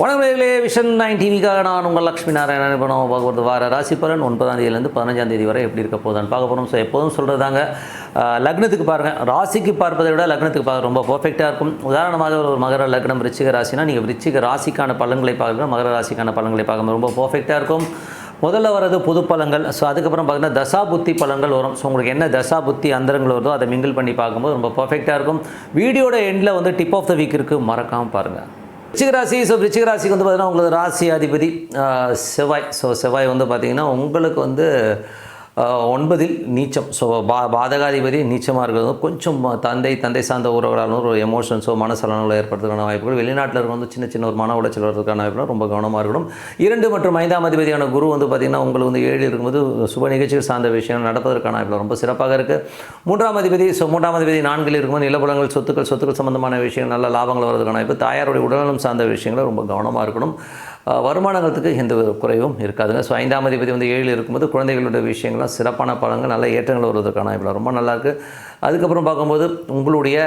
வணக்கங்களே vision nine டிவிக்காக நான் உங்கள் லக்ஷ்மி நாராயணன் இப்போ நம்ம பார்க்க போகிறது வார ராசி பலன். ஒன்பதாம் தேதியிலேருந்து பதினஞ்சாம் தேதி வரை எப்படி இருக்க போகுதுன்னு பார்க்க போகிறோம் ஸோ எப்போதும் சொல்கிறதாங்க லக்னத்துக்கு பாருங்கள் ராசிக்கு பார்ப்பதை விட லக்னத்துக்கு பார்க்க ரொம்ப பர்ஃபெக்டாக இருக்கும். உதாரணமாக ஒரு மகர லக்னம் ரிச்சிக ராசினா நீங்கள் ரிச்சிக ராசிக்கான பலன்களை பார்க்கணும் மகர ராசிக்கான பலன்களை பார்க்கும்போது ரொம்ப பர்ஃபெக்டாக இருக்கும். முதல்ல வர்றது புது பழங்கள் ஸோ அதுக்கப்புறம் பார்த்தீங்கன்னா தசா புத்தி பழங்கள் வரும். ஸோ உங்களுக்கு என்ன தசா புத்தி அந்தரங்கள் வருதோ அதை மிங்கிள் பண்ணி பார்க்கும்போது ரொம்ப பர்ஃபெக்டாக இருக்கும். வீடியோட எண்டில் வந்து டிப் ஆஃப் த வீக் இருக்குது மறக்காமல் பாருங்கள் ரிச்சிகராசி ஸோ ரிச்சிகராசிக்கு வந்து பார்த்தீங்கன்னா உங்களது ராசி அதிபதி செவ்வாய். ஸோ செவ்வாய் வந்து பார்த்தீங்கன்னா உங்களுக்கு வந்து ஒன்பதில் நீச்சம். ஸோ பா பாதகாதிபதி நீச்சமாக இருக்கிறது. கொஞ்சம் தந்தை தந்தை சார்ந்த உறவுகளாலும் ஒரு எமோஷன்ஸோ மனசலனங்களோ ஏற்படுறதுக்கான வாய்ப்புகள். வெளிநாட்டில் இருக்க வந்து சின்ன சின்ன ஒரு மன உளைச்சல் வர்றதுக்கான வாய்ப்புகள் ரொம்ப கவனமாக இருக்கணும். இரண்டு மற்றும் ஐந்தாம் அதிபதியான குரு வந்து பார்த்திங்கன்னா உங்களுக்கு வந்து ஏழு இருக்கும்போது சுப நிகழ்ச்சிகள் சார்ந்த விஷயம் நடப்பதற்கான வாய்ப்புகள் ரொம்ப சிறப்பாக இருக்குது மூன்றாம் அதிபதி ஸோ மூன்றாம் அதிபதி நான்கில் இருக்கும்போது நிலபுலங்கள் சொத்துக்கள் சொத்துக்கள் சம்பந்தமான விஷயங்கள் நல்ல லாபங்கள் வர்றதுக்கான வாய்ப்பு. தாயாருடைய உடல்நலம் சார்ந்த விஷயங்களை ரொம்ப கவனமாக இருக்கணும். வருமானங்களுக்கு எந்த ஒரு குறைவும் இருக்காதுங்க. ஸோ ஐந்தாம் அதிபதி வந்து ஏழு இருக்கும்போது குழந்தைகளுடைய விஷயங்கள்லாம் சிறப்பான பழங்கள் நல்ல ஏற்றங்கள் வருவதற்கான இவ்வளோ ரொம்ப நல்லாயிருக்கு. அதுக்கப்புறம் பார்க்கும்போது உங்களுடைய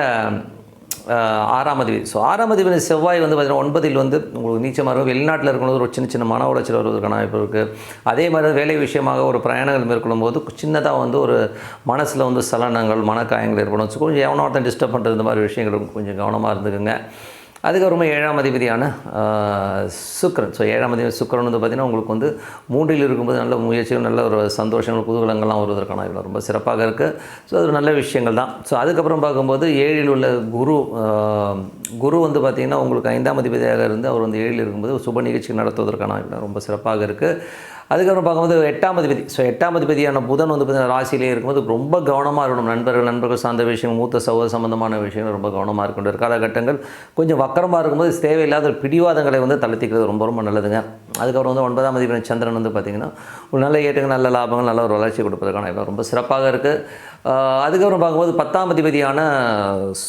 ஆறாம் அதிபதி. ஸோ ஆறாம் அதிபதி செவ்வாய் வந்து பார்த்தீங்கன்னா ஒன்பதில் வந்து உங்களுக்கு நீச்சமாக இருக்கும். வெளிநாட்டில் இருக்கும்போது ஒரு சின்ன சின்ன மன உளைச்சல் வருவதற்கான வாய்ப்பு இருக்குது அதே மாதிரி வேலை விஷயமாக ஒரு பிரயாணங்கள் மேற்கொள்ளும் போது சின்னதாக வந்து ஒரு மனசில் வந்து சலனங்கள் மனக்காயங்கள் ஏற்படும். கொஞ்சம் எவனோ ஒருத்தன் டிஸ்டர்ப் பண்ணுறது இந்த மாதிரி விஷயங்கள் கொஞ்சம் கவனமாக இருந்துக்குங்க. அதுக்கப்புறமா ஏழாம் அதிபதியான சுக்கரன் சுக்கிரன். ஸோ ஏழாம் அதிபதி சுக்கிரன் வந்து பார்த்திங்கன்னா உங்களுக்கு வந்து மூன்றில் இருக்கும்போது நல்ல முயற்சிகள் நல்ல ஒரு சந்தோஷங்கள் குதூகலங்கள்லாம் வருவதற்கான வாய்ப்புகள் ரொம்ப சிறப்பாக இருக்குது ஸோ அது ஒரு நல்ல விஷயங்கள் தான். ஸோ அதுக்கப்புறம் பார்க்கும்போது ஏழில் உள்ள குரு குரு வந்து பார்த்திங்கன்னா உங்களுக்கு ஐந்தாம் அதிபதியாக இருந்து அவர் வந்து ஏழில் இருக்கும்போது சுப நிகழ்ச்சி நடத்துவதற்கான வாய்ப்புகள் ரொம்ப சிறப்பாக இருக்குது அதுக்கப்புறம் பார்க்கும்போது எட்டாம் அதிபதி ஸோ எட்டாம் அதிபதியான புதன் வந்து பார்த்தீங்கன்னா ராசியிலே இருக்கும்போது ரொம்ப கவனமாக இருக்கணும். நண்பர்கள் நண்பர்கள் சார்ந்த விஷயம் மூத்த சகோதர சம்பந்தமான விஷயங்கள் ரொம்ப கவனமாக இருக்கணும். காலகட்டங்கள் கொஞ்சம் வக்கரமாக இருக்கும்போது தேவையில்லாத ஒரு பிடிவாதங்களை வந்து தளர்த்திக்கிறது ரொம்ப ரொம்ப நல்லதுங்க. அதுக்கப்புறம் வந்து ஒன்பதாம் அதிபதி சந்திரன் வந்து பார்த்திங்கன்னா ஒரு நல்ல ஏற்றங்கள் நல்ல லாபங்கள் நல்ல ஒரு வளர்ச்சி கொடுப்பதற்கான இடம் ரொம்ப சிறப்பாக இருக்குது அதுக்கப்புறம் பார்க்கும்போது பத்தாம் அதிபதியான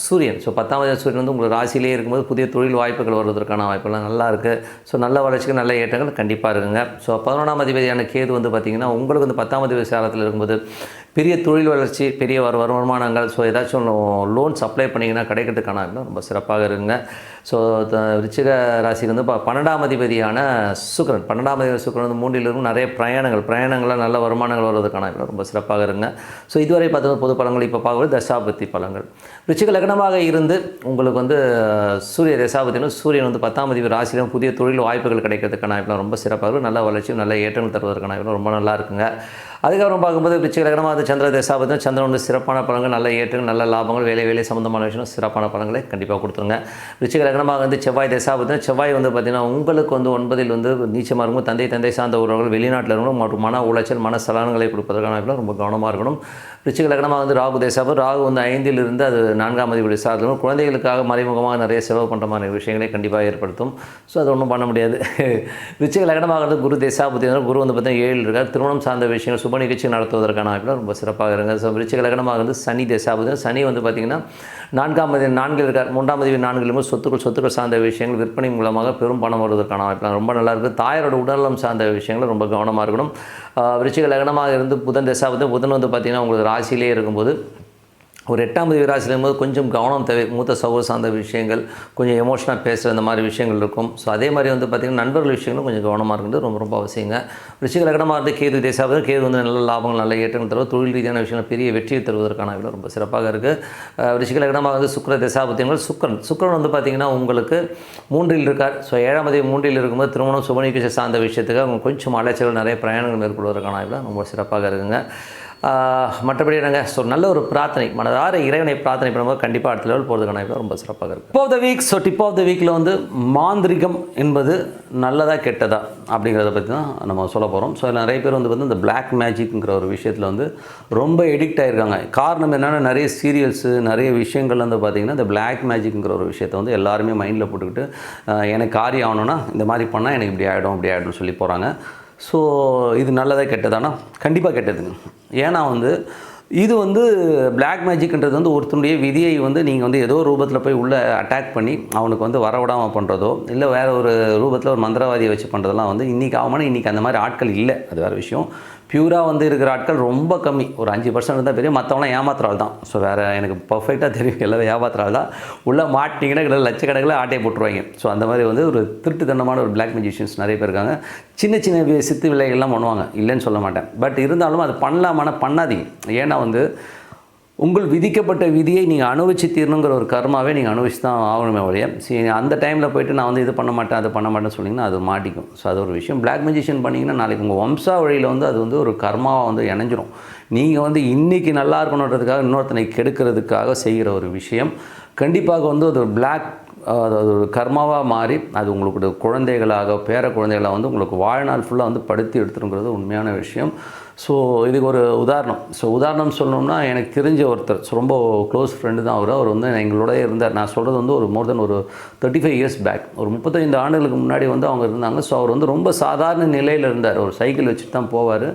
சூரியன். ஸோ பத்தாம் அதிபதி சூரியன் வந்து உங்களுக்கு ராசியிலே இருக்கும்போது புதிய தொழில் வாய்ப்புகள் வருவதற்கான வாய்ப்புலாம் நல்லா இருக்குது ஸோ நல்ல வளர்ச்சிக்கு நல்ல ஏற்றங்கள் கண்டிப்பாக இருக்குங்க. ஸோ பதினொன்றாம் அதிபதியான கேது வந்து பார்த்திங்கன்னா உங்களுக்கு வந்து பத்தாம் அதிபதி சாரத்தில் இருக்கும்போது பெரிய தொழில் வளர்ச்சி பெரிய வரு வருமானங்கள் ஸோ ஏதாச்சும் லோன்ஸ் அப்ளை பண்ணிங்கன்னா கிடைக்கிறதுக்கான ரொம்ப சிறப்பாக இருங்க ஸோ ரிச்சிக ராசிக்கு வந்து ப- பன்னெண்டாம் அதிபதியான சுக்கிரன். பன்னெண்டாம் அதிபதி சுக்கிரன் வந்து மூன்றிலிருந்து நிறைய பிரயாணங்கள். பிரயாணங்களில் நல்ல வருமானங்கள் வருவதற்கான ரொம்ப சிறப்பாக இருங்க ஸோ இதுவரை பார்த்தது பொது பழங்கள் இப்போ பார்க்குறது தசாபத்தி பழங்கள் ரிச்சிக லக்னமாக இருந்து உங்களுக்கு வந்து சூரிய தசாபத்திலும் சூரியன் வந்து பத்தாம் அதிபதி ராசியிலும் புதிய தொழில் வாய்ப்புகள் கிடைக்கிறதுக்கான வாய்ப்புகள் ரொம்ப சிறப்பாக இருக்கும் நல்ல வளர்ச்சியும் நல்ல ஏற்றங்கள் தருவதற்கான வாய்ப்புகள் ரொம்ப நல்லா இருக்குங்க. அதுக்கப்புறம் பார்க்கும்போது ரிச்சிக அது சந்திர தசாபத்திலும் சந்திரன் வந்து சிறப்பான பலன்கள் நல்ல ஏற்றங்கள் நல்ல லாபங்கள் வேலை வேலை சம்மந்தமான விஷயம் சிறப்பான பலன்களை கண்டிப்பாக கொடுத்துருங்க. ரிச்சிக வந்து செவ்வாய் தசாபத்திலும் செவ்வாய் வந்து பார்த்திங்கன்னா உங்களுக்கு வந்து ஒன்பதில் வந்து நீச்சமாக இருக்கும். தந்தை தந்தை சார்ந்த உறவுகள் வெளிநாட்டில் இருக்கணும் மற்றும் மன உளைச்சல் மன சலனங்களை கொடுப்பதற்கான ரொம்ப கவனமாக இருக்கணும். ரிச்சிக லக்னமாக வந்து ராகு தேசாபம் ராகு வந்து ஐந்தில் இருந்து அது நான்காம் அதிபதி சார்ந்தும் குழந்தைகளுக்காக மறைமுகமாக நிறைய செலவு பண்ணுற மாதிரி விஷயங்களை கண்டிப்பாக ஏற்படுத்தும். ஸோ அது ஒன்றும் பண்ண முடியாது. ரிச்சிக லக்னமாகிறது குரு தேசாபுத்தி குரு வந்து பார்த்தீங்கன்னா ஏழு இருக்கார். திருமணம் சார்ந்த விஷயங்கள் சுப நிகழ்ச்சி நடத்துவதற்கான வாய்ப்புகள் ரொம்ப சிறப்பாக இருங்க ஸோ ரிச்சிக லக்னமாகிறது சனி தேசாபுத்தி சனி வந்து பார்த்திங்கன்னா நான்காம் அதிபதி நான்கில் இருக்கார். மூன்றாம் மதிவு நான்கிலும் சொத்துக்கள் சொத்துக்கள் சார்ந்த விஷயங்கள் விற்பனை மூலமாக பெரும் பணம் வருவதற்கான வாய்ப்பு ரொம்ப நல்லா இருக்குது தாயாரோட உடல்நலம் சார்ந்த விஷயங்கள் ரொம்ப கவனமாக இருக்கணும். விருச்சிக லக்னமாக இருந்து புதன் தசாபத்து புதன் வந்து பார்த்திங்கன்னா உங்களுக்கு ராசியிலே இருக்கும்போது ஒரு எட்டாம் தேதி ராசியில் கொஞ்சம் கவனம் தேவை மூத்த சகோதர சார்ந்த விஷயங்கள் கொஞ்சம் எமோஷனாக பேசுகிற இந்த மாதிரி விஷயங்கள் இருக்கும். ஸோ அதே மாதிரி வந்து பார்த்திங்கன்னா நண்பர்கள் விஷயங்களும் கொஞ்சம் கவனமாக இருக்கிறது ரொம்ப ரொம்ப அவசியங்க. விஷயங்கள் லக்னமாக இருந்து கேது தேசாவது கேது வந்து நல்ல லாபங்கள் நல்ல ஏற்றங்கள் தருவது தொழில் ரீதியான விஷயங்கள் பெரிய வெற்றியை தருவதற்கான வாய்ப்புகள் ரொம்ப சிறப்பாக இருக்குது ரிஷிக லக்னமாக வந்து சுக்கர தசாபத்தியங்கள் சுக்கரன். சுக்கரன் வந்து பார்த்திங்கன்னா உங்களுக்கு மூன்றில் இருக்கார். ஸோ ஏழாம் தேதி மூன்றில் இருக்கும்போது திருமணம் சுபநிகழ்ச்சி சார்ந்த விஷயத்துக்கு அவங்க கொஞ்சம் அலைச்சல்கள் நிறைய பிரயாணங்கள் மேற்கொள்வதற்கான வாய்ப்புகள் ரொம்ப சிறப்பாக இருக்குங்க. மற்றபடி என்னங்க? ஸோ நல்ல ஒரு பிரார்த்தனை மனதார இறைவனை பிரார்த்தனை பண்ணும்போது கண்டிப்பாக அடுத்த லெவல் போகிறதுக்கான ரொம்ப சிறப்பாக இருக்குது tip of the week so tip of the வீக்கில் வந்து மாந்திரிகம் என்பது நல்லதாக கெட்டதா அப்படிங்கிறத பற்றி தான் நம்ம சொல்ல போகிறோம் ஸோ இதில் நிறைய பேர் வந்து வந்து இந்த பிளாக் மேஜிக்ங்கிற ஒரு விஷயத்தில் வந்து ரொம்ப எடிக்ட் ஆகிருக்காங்க காரணம் என்னென்னா நிறைய சீரியல்ஸு நிறைய விஷயங்கள் வந்து பார்த்திங்கன்னா இந்த பிளாக் மேஜிக்ங்கிற ஒரு விஷயத்தை வந்து எல்லாருமே மைண்டில் போட்டுக்கிட்டு எனக்கு காரியம் ஆகணும்னா இந்த மாதிரி பண்ணால் எனக்கு இப்படி ஆகிடும் இப்படி ஆகிடும்னு சொல்லி போகிறாங்க ஸோ இது நல்லதாக கெட்டதானா? கண்டிப்பாக கெட்டதுங்க. ஏன்னா வந்து இது வந்து பிளாக் மேஜிக்ன்றது வந்து ஒருத்தனுடைய விதியை வந்து நீங்கள் வந்து ஏதோ ரூபத்தில் போய் உள்ளே அட்டாக் பண்ணி அவனுக்கு வந்து வரவிடாமல் பண்ணுறதோ இல்லை வேறு ஒரு ரூபத்தில் ஒரு மந்திரவாதியை வச்சு பண்ணுறதெல்லாம் வந்து இன்றைக்கி ஆகுமானா இன்றைக்கி அந்த மாதிரி ஆட்கள் இல்லை. அது வேறு விஷயம். பியூராக வந்து இருக்கிற ஆட்கள் ரொம்ப கம்மி. ஒரு அஞ்சு பர்சன்ட் இருந்தால் பெரிய மற்றவங்களாம் ஏமாத்துறாள் தான் ஸோ வேறு எனக்கு பர்ஃபெக்டாக தெரியும். எல்லாரும் ஏமாத்துறாள் தான் உள்ளே மாட்டிங்கன்னா கிட்ட லட்சக்கணக்கில் ஆட்டையை போட்டுருவாங்க. ஸோ அந்த மாதிரி வந்து ஒரு திருட்டுத்தனமான ஒரு பிளாக் மியூசிஷியன்ஸ் நிறைய பேர் இருக்காங்க. சின்ன சின்ன சித்து விலைகள்லாம் பண்ணுவாங்க. இல்லைன்னு சொல்ல மாட்டேன். பட் இருந்தாலும் அது பண்ணலாமான பண்ணாதீங்க. ஏன்னா வந்து உங்கள் விதிக்கப்பட்ட விதியை நீங்கள் அனுபவிச்சு தீரணுங்கிற ஒரு கர்மாவே நீங்கள் அனுபவிச்சு தான் ஆகணுமே ஒழிய சரி அந்த டைமில் போயிட்டு நான் வந்து இது பண்ண மாட்டேன் அது பண்ண மாட்டேன்னு சொன்னிங்கன்னா அது மாட்டிக்கும். ஸோ அது ஒரு விஷயம். பிளாக் மெஜிஷியன் பண்ணிங்கன்னா நாளைக்கு உங்கள் வம்சா வழியில் வந்து அது வந்து ஒரு கர்மாவாக வந்து இணைஞ்சிரும். நீங்கள் வந்து இன்றைக்கி நல்லா இருக்கணுன்றதுக்காக இன்னொருத்தனை கெடுக்கிறதுக்காக செய்கிற ஒரு விஷயம். கண்டிப்பாக வந்து அது ஒரு பிளாக் அது ஒரு கர்மாவாக மாறி அது உங்களுக்கு குழந்தைகளாக பேர குழந்தைகளாக வந்து உங்களுக்கு வாழ்நாள் ஃபுல்லாக வந்து படுத்தி எடுத்துருங்கிறது உண்மையான விஷயம். ஸோ இதுக்கு ஒரு உதாரணம். ஸோ உதாரணம் சொல்லணும்னா எனக்கு தெரிஞ்ச ஒருத்தர். ஸோ ரொம்ப க்ளோஸ் ஃப்ரெண்டு தான் அவர். அவர் வந்து எங்களோட இருந்தார். நான் சொல்கிறது வந்து ஒரு மோர் தென் ஒரு தேர்ட்டி ஃபைவ் இயர்ஸ் பேக் ஒரு முப்பத்தைந்து ஆண்டுகளுக்கு முன்னாடி வந்து அவங்க இருந்தாங்க. ஸோ அவர் வந்து ரொம்ப சாதாரண நிலையில் இருந்தார். ஒரு சைக்கிள் வச்சுட்டு தான் போவார்.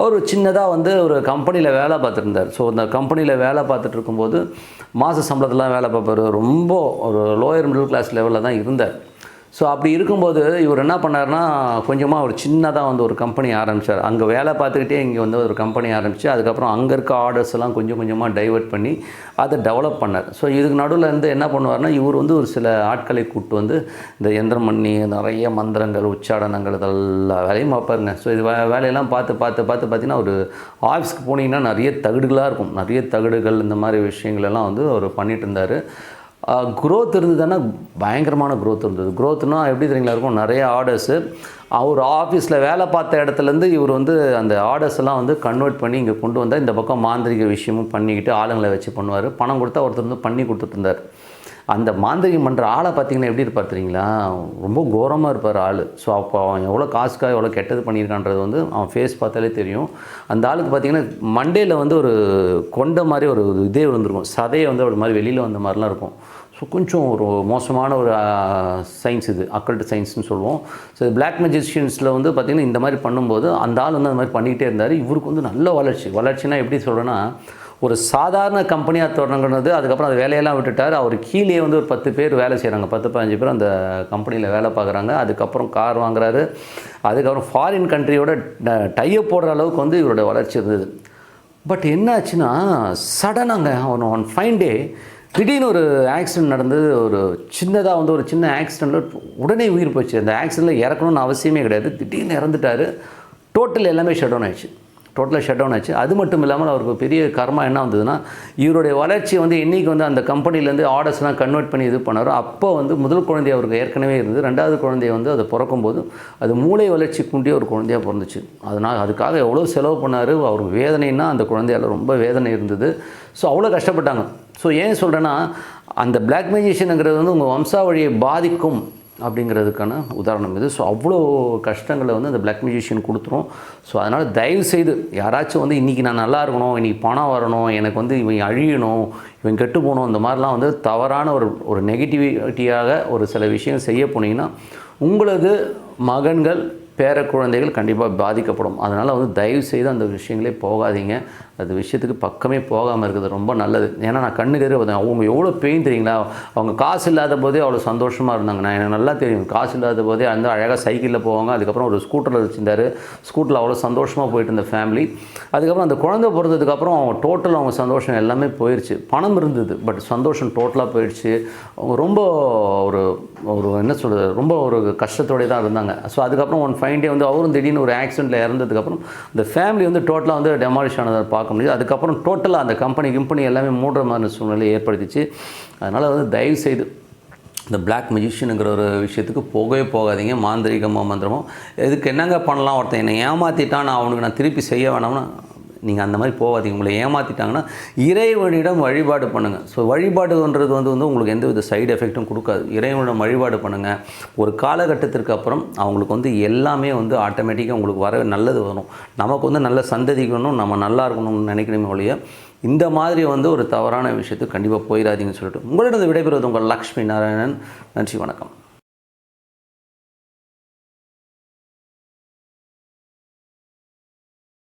அவர் சின்னதாக வந்து ஒரு கம்பெனியில் வேலை பார்த்துருந்தார். ஸோ அந்த கம்பெனியில் வேலை பார்த்துட்டு இருக்கும்போது மாத சம்பளத்தெலாம் வேலை பார்ப்பார். ரொம்ப ஒரு லோயர் மிடில் கிளாஸ் லெவலில் தான் இருந்தார். ஸோ அப்படி இருக்கும்போது இவர் என்ன பண்ணாருன்னா கொஞ்சமாக ஒரு சின்னதாக வந்து ஒரு கம்பெனி ஆரம்பித்தார் அங்கே வேலை பார்த்துக்கிட்டே இங்கே வந்து ஒரு கம்பெனி ஆரம்பித்து அதுக்கப்புறம் அங்கே இருக்க ஆர்டர்ஸ் எல்லாம் கொஞ்சம் கொஞ்சமாக டைவர்ட் பண்ணி அதை டெவலப் பண்ணார். ஸோ இதுக்கு நடுவில் இருந்து என்ன பண்ணுவார்னா இவர் வந்து ஒரு சில ஆட்களை கூப்பிட்டு வந்து இந்த எந்திரம் பண்ணி நிறைய மந்திரங்கள் உச்சாடனங்கள் இதெல்லாம் வேலையும் பார்ப்பாருங்க. ஸோ இது வே- வேலையெல்லாம் பார்த்து பார்த்து பார்த்து பார்த்தீங்கன்னா ஒரு ஆஃபீஸ்க்கு போனீங்கன்னா நிறைய தகடுகளாக இருக்கும். நிறைய தகடுகள் இந்த மாதிரி விஷயங்கள் எல்லாம் வந்து அவர் பண்ணிட்டு இருந்தார். க்ரோத் இருந்ததுன்னா பயங்கரமான க்ரோத் இருந்தது. க்ரோத்னா எப்படி தெரியுங்களா இருக்கும். நிறைய ஆர்டர்ஸு அவர் ஆஃபீஸில் வேலை பார்த்த இடத்துலேருந்து இவர் வந்து அந்த ஆர்டர்ஸ் எல்லாம் வந்து கன்வெர்ட் பண்ணி இங்கே கொண்டு வந்தால் இந்த பக்கம் மாந்திரிக விஷயமும் பண்ணிக்கிட்டு ஆளுங்களை வச்சு பண்ணுவார். பணம் கொடுத்தா ஒருத்தர் வந்து பண்ணி கொடுத்துட்டு இருந்தார். அந்த மாந்திரிகம் பண்ணுற ஆளை பார்த்தீங்கன்னா எப்படி இருப்பார் தெரியுங்களா? ரொம்ப கோரமாக இருப்பார் ஆள். ஸோ அப்போ அவன் எவ்வளோ காசுக்காக எவ்வளோ கெட்டது பண்ணியிருக்கான்றது வந்து அவன் ஃபேஸ் பார்த்தாலே தெரியும். அந்த ஆளுக்கு பார்த்தீங்கன்னா மண்டேயில் வந்து ஒரு கொண்ட மாதிரி ஒரு இதே விழுந்திருக்கும். சதையை வந்து ஒரு மாதிரி வெளியில் வந்த மாதிரிலாம் இருக்கும். ஸோ கொஞ்சம் ஒரு மோசமான ஒரு சயின்ஸ் இது. அக்கல்ட் சயின்ஸ்னு சொல்லுவோம். ஸோ பிளாக் மெஜிஷியன்ஸில் வந்து பார்த்திங்கன்னா இந்த மாதிரி பண்ணும்போது அந்த ஆள் வந்து அந்த மாதிரி பண்ணிக்கிட்டே இருந்தார். இவருக்கு வந்து நல்ல வளர்ச்சி. வளர்ச்சினா எப்படி சொல்கிறேன்னா ஒரு சாதாரண கம்பெனியாக தொடங்குனது அதுக்கப்புறம் அது வேலையெல்லாம் விட்டுட்டார். அவர் கீழே வந்து ஒரு பத்து பேர் வேலை செய்கிறாங்க பத்து பதினஞ்சு பேர் அந்த கம்பெனியில் வேலை பார்க்குறாங்க. அதுக்கப்புறம் கார் வாங்குறாரு. அதுக்கப்புறம் ஃபாரின் கண்ட்ரியோட டையப் போடுற அளவுக்கு வந்து இவரோட வளர்ச்சி இருந்தது. பட் என்ன ஆச்சுன்னா சடனாங்க அவன் ஒன் ஃபைன் டே திடீர்னு ஒரு ஆக்சிடென்ட் நடந்தது ஒரு சின்னதாக வந்து ஒரு சின்ன ஆக்சிடெண்ட்டில் உடனே உயிர் போச்சு. அந்த ஆக்சிடெண்ட்டில் இறக்கணும்னு அவசியமே கிடையாது. திடீர்னு இறந்துட்டார். டோட்டல் எல்லாமே ஷட் டவுன் ஆயிடுச்சு. டோட்டலாக ஷட் டவுன் ஆச்சு. அது மட்டும் இல்லாமல் அவருக்கு பெரிய கர்மா என்ன வந்ததுன்னா இவருடைய வளர்ச்சி வந்து இன்றைக்கி வந்து அந்த கம்பெனிலேருந்து ஆர்டர்ஸ்லாம் கன்வெர்ட் பண்ணி இது பண்ணாரோ. அப்போ வந்து முதல் குழந்தை அவருக்கு ஏற்கனவே இருந்து ரெண்டாவது குழந்தைய வந்து அதை பிறக்கும்போது அது மூளை வளர்ச்சி குண்டிய ஒரு குழந்தையாக பிறந்துச்சு. அதனால் அதுக்காக எவ்வளோ செலவு பண்ணார். அவர் வேதனைன்னா அந்த குழந்தையால் ரொம்ப வேதனை இருந்தது. ஸோ அவ்வளோ கஷ்டப்பட்டாங்க. ஸோ ஏன் சொல்கிறேன்னா அந்த பிளாக் மேஜிஷியனுங்கிறது வந்து உங்கள் வம்சாவழியை பாதிக்கும். அப்படிங்கிறதுக்கான உதாரணம் இது. ஸோ அவ்வளோ கஷ்டங்களை வந்து அந்த பிளாக் மியூசிஷியன் கொடுத்துரும். ஸோ அதனால் தயவு செய்து யாராச்சும் வந்து இன்றைக்கி நான் நல்லா இருக்கணும் இன்றைக்கி பணம் வரணும் எனக்கு வந்து இவன் அழியணும் இவன் கெட்டு போகணும் இந்த மாதிரிலாம் வந்து தவறான ஒரு ஒரு நெகட்டிவிட்டியாக ஒரு சில விஷயம் செய்ய போனீங்கன்னா உங்களது மகன்கள் பேர குழந்தைகள் கண்டிப்பாக பாதிக்கப்படும். அதனால் வந்து தயவு செய்து அந்த விஷயங்களே போகாதீங்க. அது விஷயத்துக்கு பக்கமே போகாமல் இருக்கிறது ரொம்ப நல்லது. ஏன்னா நான் கண்ணுக்கு எதிரே பார்த்தேன். அவங்க எவ்வளோ பெயின் தெரியுங்களா? அவங்க காசு இல்லாத போதே அவ்வளோ சந்தோஷமாக இருந்தாங்க. நான் எனக்கு நல்லா தெரியும். காசு இல்லாத போதே அந்த அழகாக சைக்கிளில் போவாங்க. அதுக்கப்புறம் ஒரு ஸ்கூட்டரில் வச்சுருந்தாரு. ஸ்கூட்டரில் அவ்வளோ சந்தோஷமாக போயிட்டு இருந்த ஃபேமிலி அதுக்கப்புறம் அந்த குழந்தை பிறந்ததுக்கப்புறம் அவங்க டோட்டல் அவங்க சந்தோஷம் எல்லாமே போயிடுச்சு பணம் இருந்தது பட் சந்தோஷம் டோட்டலாக போயிடுச்சு அவங்க ரொம்ப ஒரு ஒரு என்ன சொல்கிறது ரொம்ப ஒரு கஷ்டத்தோடய தான் இருந்தாங்க. ஸோ அதுக்கப்புறம் ஒன் ஃபைன் டே வந்து அவரும் திடீர்னு ஒரு ஆக்சிடெண்ட்டில் இறந்ததுக்கப்புறம் அந்த ஃபேமிலி வந்து டோட்டலாக வந்து டெமாலிஷ் ஆனதை பார்க்க முடியுது. அதுக்கப்புறம் டோட்டலாக அந்த கம்பெனி கிம்பெனி எல்லாமே மூடுற மாதிரி சூழ்நிலையை ஏற்படுத்திச்சு. அதனால் வந்து தயவு செய்து இந்த பிளாக் மெஜிஷியனுங்கிற ஒரு விஷயத்துக்கு போகவே போகாதீங்க. மாந்திரிகமோ மந்திரமோ. இதுக்கு என்னங்க பண்ணலாம் ஒருத்தன்? என்னை ஏமாற்றிட்டான் நான் அவனுக்கு நான் திருப்பி செய்ய வேணாம்னா நீங்கள் அந்த மாதிரி போகாதீங்க உங்களை ஏமாற்றிட்டாங்கன்னா இறைவனிடம் வழிபாடு பண்ணுங்கள் ஸோ வழிபாடுன்றது வந்து வந்து உங்களுக்கு எந்த வித சைடு எஃபெக்ட்டும் கொடுக்காது. இறைவனிடம் வழிபாடு பண்ணுங்கள் ஒரு காலகட்டத்திற்கு அப்புறம் அவங்களுக்கு வந்து எல்லாமே வந்து ஆட்டோமேட்டிக்காக உங்களுக்கு வர நல்லது வரும். நமக்கு வந்து நல்ல சந்ததிக்கணும் நம்ம நல்லா இருக்கணும்னு நினைக்கணுமே ஒழிய இந்த மாதிரி வந்து ஒரு தவறான விஷயத்துக்கு கண்டிப்பாக போயிடாதீங்கன்னு சொல்லிட்டு. உங்களிடம் விடைபெறுவது உங்கள் லக்ஷ்மி நாராயணன். நன்றி வணக்கம்.